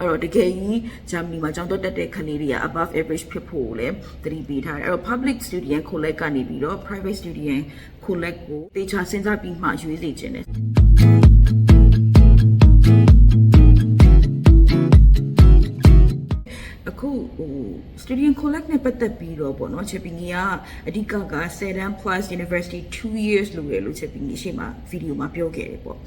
အဲ့တော့တကယ်ကြီးဂျာမနီမှာကျောင်းတက်တက်တဲ့ကလေးတွေက above average ဖြစ်ဖို့လည်းသတိပေးထားတယ်အဲ့တော့ public student collect ကနေပြီးတော့ private student collect ကိုတေချာစဉ်းစားပြီးမှရွေးစေခြင်းတယ် အခုဟို student collect နဲ့ပတ်သက်ပြီးတော့ပေါ့နော်ချက်ပီငီကအဓိကက7 plus university 2 years လို့ရလို့ချက်ပီငီရှေ့မှာဗီဒီယိုမှာပြောခဲ့တယ်ပေါ့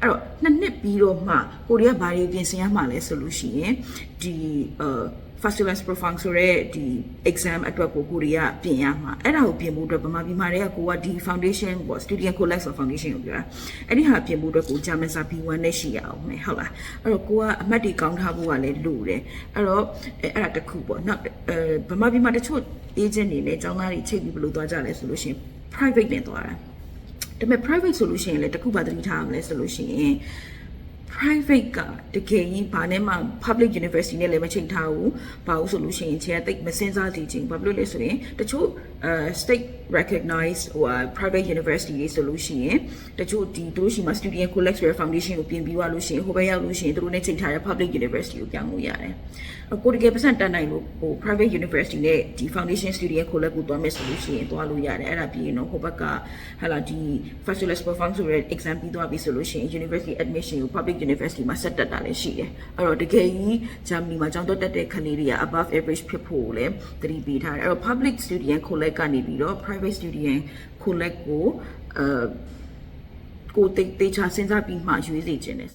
အဲ့တော့နှစ်နှစ်ပြီးတော့မှကိုရီးယားဘာတွေပြင်ဆင်ရမှာလဲဆိုလို့ရှိရင်ဒီအာ first class profile ဆိုရဲဒီ exam အတွက်ကိုကိုရီးယားပြင်ရမှာအဲ့ဒါကိုပြင်ဖို့အတွက်ဗမာပြည်မှာတည်းကကိုကဒီ foundation ပေါ့ student collect of foundation ကိုပြောတာအဲ့ဒီဟာပြင်ဖို့အတွက်ကိုဂျာမန်စာ B1 နဲ့ရှိရအောင်မယ်ဟုတ်လားအဲ့တော့ကိုကအမှတ်တွေကောင်းထားဖို့ကလည်းလိုတယ်အဲ့တော့အဲ့အဲ့ဒါတစ်ခုပေါ့နောက်အဲဗမာပြည်မှာတချို့ agent တွေနဲ့ចောင်းသားတွေချိန်ပြီးဘယ်လိုသွားကြလဲဆိုလို့ရှိရင် private နဲ့သွားတာဒါပေမဲ့ private solution လည်းတစ်ခုပါသတိထားရမလဲဆိုလို့ရှိရင် private ကတကယ်ကြီးဘာနဲ့မှ public university နဲ့လည်းမချိန်ထားဘူးဘာလို့ဆိုလို့ရှိရင်ခြေကတိတ်မစင်စားသေးချင်းဘာဖြစ်လို့လဲဆိုရင်တချို့အဲ state recognized ဟို private university တွေဆိုလို့ရှိရင်တချို့ဒီသူတို့ရှိမှာ student collect ဆိုတဲ့ foundation ကိုပြင်ပြီးသွားလို့ရှိရင်ဟိုဘက်ရောက်လို့ရှိရင်သူတို့နဲ့ချိန်ထားတဲ့ public university ကိုပြောင်းလို့ရတယ်အကိုတကယ်ပတ်စံတန်နိုင်လို့ဟို private university နဲ့ဒီ foundation student collect ကိုတွားမယ်ဆိုလို့ရှိရင်တွားလို့ရတယ်အဲ့ဒါပြီးရင်တော့ဟိုဘက်ကဟာလာဒီ first class performance ဆိုတဲ့ exam ပြီးသွားပြီဆိုလို့ရှိရင် university admission ကို public university မှာဆက်တက်တာလည်းရှိတယ်အဲ့တော့တကယ်ကြီးဂျာမနီမှာကျောင်းတက်တက်တဲ့ကလေးတွေက above average ဖြစ်ဖို့လည်းသတိပေးထားတယ်အဲ့တော့ public student collect ကနေပြီးတော့ private student collect ကိုအဲကိုတေတေချာစဉ်းစားပြီးမှရွေးစေခြင်းတယ်